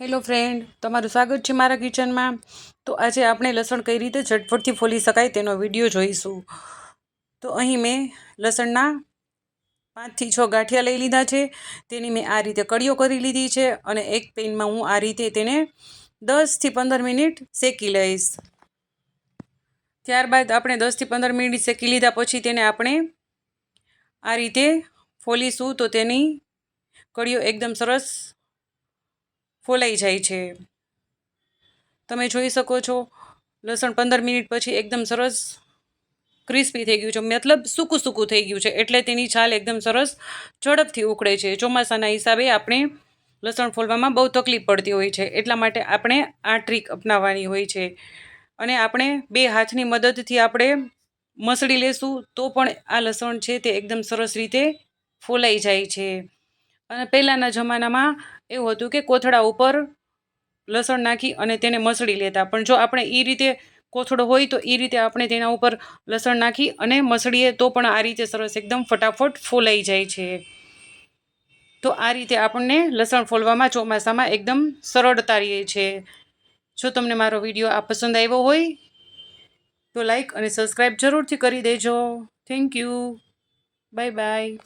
Hello friend તમારું સ્વાગત છે મારા કિચનમાં તો આજે આપણે લસણ કઈ રીતે ઝટપટથી ફોલી શકાય તેનો વીડિયો જોઈશું. તો અહીં મેં લસણના પાંચથી છ ગાંઠિયા લઈ લીધા છે. તેની મેં આ રીતે કડીઓ કરી લીધી છે અને એક પેનમાં હું આ રીતે તેને દસથી પંદર મિનિટ શેકી લઈશ. ત્યારબાદ આપણે દસથી પંદર મિનિટ શેકી લીધા પછી તેને આપણે આ રીતે ફોલીશું તો તેની કડીઓ એકદમ સરસ ફોલાઈ જાય છે. તમે જોઈ શકો છો, લસણ પંદર મિનિટ પછી એકદમ સરસ ક્રિસ્પી થઈ ગયું છે. મતલબ સૂકું સૂકું થઈ ગયું છે. એટલે તેની છાલ એકદમ સરસ ઝડપથી ઉકળે છે. ચોમાસાના હિસાબે આપણે લસણ ફોલવામાં બહુ તકલીફ પડતી હોય છે. એટલા માટે આપણે આ ટ્રીક અપનાવવાની હોય છે. અને આપણે બે હાથની મદદથી આપણે મસળી લેશું તો પણ આ લસણ છે તે એકદમ સરસ રીતે ફોલાઈ જાય છે. અને પહેલાંના જમાનામાં એવું હતું કે કોથળા ઉપર લસણ નાખી અને તેને મસળી લેતા. પણ જો આપણે એ રીતે કોથળો હોય તો એ રીતે આપણે તેના ઉપર લસણ નાખી અને મસળીએ તો પણ આ રીતે સરસ એકદમ ફટાફટ ફોલાઈ જાય છે. તો આ રીતે આપણને લસણ ફોલવામાં ચોમાસામાં એકદમ સરળતા રહે છે. જો તમને મારો વીડિયો આ પસંદ આવ્યો હોય તો લાઈક અને સબસ્ક્રાઈબ જરૂરથી કરી દેજો. Thank you. Bye bye.